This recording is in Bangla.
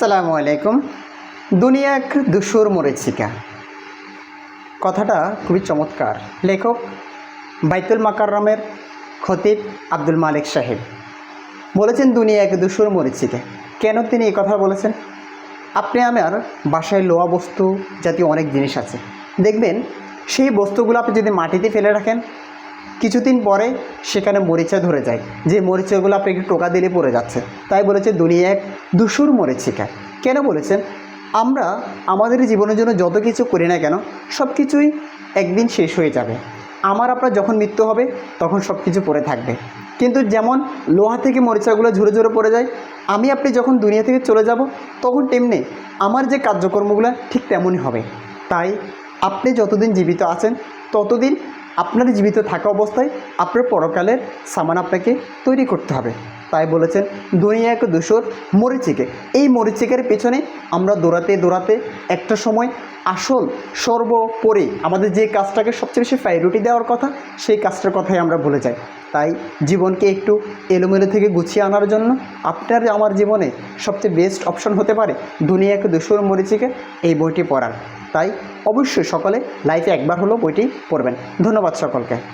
সালামু আলাইকুম। দুনিয়া এক দুসুর মরিচিকা কথাটা খুবই চমৎকার। লেখক বাইতুল মাকাররমের খতিব আব্দুল মালিক সাহেব বলেছেন, দুনিয়া এক দুসুর মরিচিকা কেন তিনি এই কথা বলেছেন? আপনি আমার বাসায় লোয়া বস্তু জাতীয় অনেক জিনিস আছে। দেখবেন সেই বস্তুগুলো আপনি যদি মাটিতে ফেলে রাখেন কিছুদিন পরে সেখানে মরিচা ধরে যায়। যে মরিচাগুলো আপনি একটু টোকা দিলে পড়ে যাচ্ছে। তাই বলেছে দুনিয়া এক দুসুর মরিচিকা কেন বলেছেন? আমরা আমাদের জীবনের জন্য যত কিছু করি না কেন সব কিছুই একদিন শেষ হয়ে যাবে। আমার, আপনার যখন মৃত্যু হবে, তখন সব কিছু পড়ে থাকবে। কিন্তু যেমন লোহা থেকে মরিচাগুলো ঝরে ঝরে পড়ে যায়, আমি, আপনি যখন দুনিয়া থেকে চলে যাব, তখন তেমনি আমার যে কার্যকর্মগুলো ঠিক তেমনই হবে। তাই আপনি যতদিন জীবিত আছেন, ততদিন আপনার জীবিত থাকা অবস্থায় আপনার পরকালের সামান আপনাকে তৈরি করতে হবে। তাই বলেছেন, দুনিয়া এক দুশোর মরিচিকে। এই মরিচিকের পেছনে আমরা দৌড়াতে দৌড়াতে একটা সময় আসল সর্বোপরি আমাদের যে কাজটাকে সবচেয়ে বেশি প্রায়োরিটি দেওয়ার কথা, সেই কাজটার কথাই আমরা ভুলে যাই। তাই জীবনকে একটু এলোমেলো থেকে গুছিয়ে আনার জন্য আপনার আমার জীবনে সবচেয়ে বেস্ট অপশন হতে পারে দুনিয়াকে দুশোর মরিচিকে এই বইটি পড়ার। তাই অবশ্যই সকলে লাইফে একবার হলেও বইটি পড়বেন। ধন্যবাদ সকলকে।